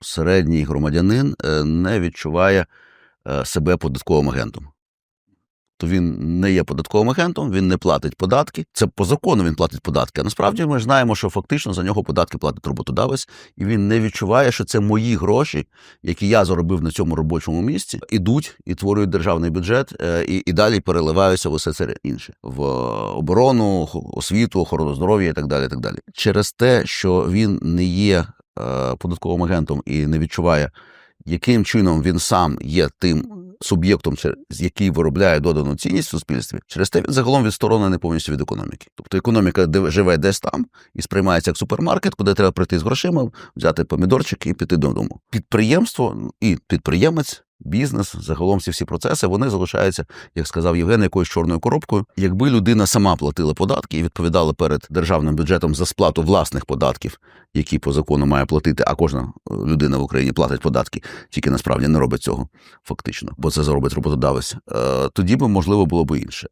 середній громадянин е, не відчуває е, себе податковим агентом. То він не є податковим агентом, він не платить податки. Це по закону він платить податки. А насправді ми знаємо, що фактично за нього податки платить роботодавець, і він не відчуває, що це мої гроші, які я заробив на цьому робочому місці, ідуть і творюють державний бюджет, е, і, і далі переливаються в усе це інше в оборону, освіту, охорону здоров'я і так далі. І так далі. Через те, що він не є податковим агентом і не відчуває, яким чином він сам є тим суб'єктом, через який виробляє додану цінність в суспільстві, через те він загалом відсторонений повністю від економіки. Тобто економіка живе десь там і сприймається як супермаркет, куди треба прийти з грошима, взяти помідорчик і піти додому. Підприємство і підприємець. Бізнес, загалом всі всі процеси, вони залишаються, як сказав Євген, якоюсь чорною коробкою. Якби людина сама платила податки і відповідала перед державним бюджетом за сплату власних податків, які по закону має платити, а кожна е, людина в Україні платить податки, тільки насправді не робить цього фактично, бо це заробить роботодавець. Е, тоді би можливо було б інше.